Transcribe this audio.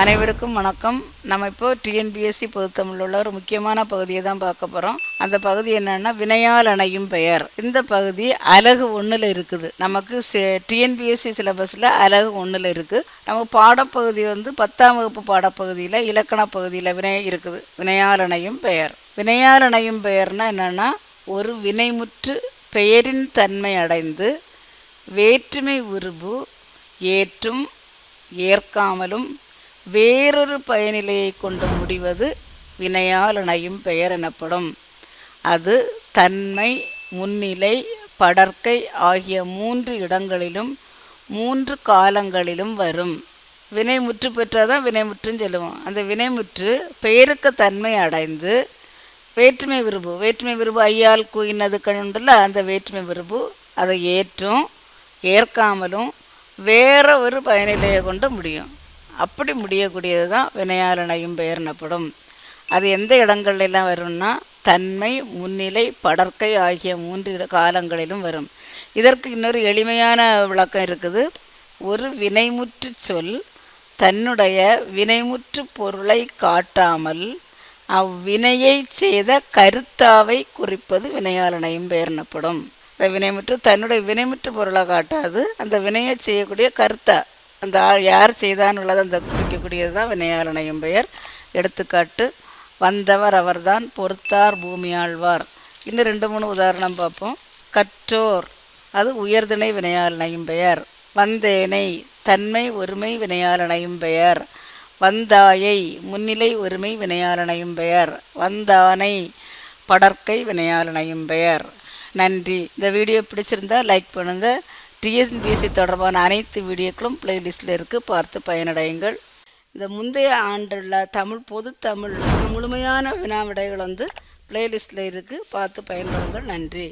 அனைவருக்கும் வணக்கம். நம்ம இப்போ டிஎன்பிஎஸ்சி பொதுத்தமிழில் உள்ள ஒரு முக்கியமான பகுதியை தான் பார்க்க போகிறோம் அந்த பகுதி என்னன்னா வினையால் அணையும் பெயர். இந்த பகுதி அலகு ஒன்றில் இருக்குது. நமக்கு டிஎன்பிஎஸ்சி சிலபஸில் அலகு ஒன்றில் இருக்குது நம்ம பாடப்பகுதி வந்து பத்தாம் வகுப்பு பாடப்பகுதியில் இலக்கண பகுதியில் வினை இருக்குது. வினையால் அணையும் பெயர். வினையால் அணையும் பெயர்னா என்னென்னா ஒரு வினைமுற்று பெயரின் தன்மை அடைந்து வேற்றுமை உருபு ஏற்றும் ஏற்காமலும் வேறொரு பயனிலையை கொண்டு முடிவது வினையால் இணையும் பெயர் எனப்படும். அது தன்மை முன்னிலை படற்கை ஆகிய மூன்று இடங்களிலும் மூன்று காலங்களிலும் வரும். வினைமுற்று பெற்றால் தான் வினைமுற்றுன்னு சொல்லுவோம். அந்த வினைமுற்று பெயருக்கு தன்மை அடைந்து வேற்றுமை விரும்பு வேற்றுமை விரும்பு ஐயால் கூயினது கண்டுல அந்த வேற்றுமை விரும்பு அதை ஏற்றும் ஏற்காமலும் வேற ஒரு பயனிலையை கொண்டு முடியும். அப்படி முடியக்கூடியது தான் வினையாளனையும் பெயர் எனப்படும் அது எந்த இடங்கள்ல வரும்னா தன்மை முன்னிலை படற்கை ஆகிய மூன்று காலங்களிலும் வரும். இதற்கு இன்னொரு எளிமையான விளக்கம் இருக்குது. ஒரு வினைமுற்று சொல் தன்னுடைய வினைமுற்று பொருளை காட்டாமல் அவ்வினையை செய்த கருத்தாவை குறிப்பது வினையாளனையும் பெயர் எனப்படும் அந்த வினைமுற்று தன்னுடைய வினைமுற்று பொருளை காட்டாது அந்த வினையை செய்யக்கூடிய கருத்தா அந்த ஆள் யார் செய்தான்னு உள்ளதை அந்த குறிக்கக்கூடியது தான் வினையாளனையும் பெயர். எடுத்துக்காட்டு வந்தவர் அவர்தான் பொறுத்தார் பூமி ஆழ்வார். இன்னும் ரெண்டு மூணு உதாரணம் பார்ப்போம். கற்றோர் அது உயர்திணை வினையாளனையும் பெயர். வந்தேனை தன்மை ஒருமை வினையாளனையும் பெயர். வந்தாயை முன்னிலை ஒருமை வினையாளனையும் பெயர். வந்தானை படற்கை வினையாளனையும் பெயர். நன்றி. இந்த வீடியோ பிடிச்சிருந்தா லைக் பண்ணுங்கள் டிஎன்பிஎஸ்சி தொடர்பான அனைத்து வீடியோக்களும் பிளேலிஸ்டில் இருக்குது பார்த்து பயனடையுங்கள். இந்த முந்தைய ஆண்டுள்ள தமிழ் பொது தமிழ் முழுமையான வினா விடைகள் வந்து பிளேலிஸ்டில் இருக்குது பார்த்து பயன்படுங்கள். நன்றி.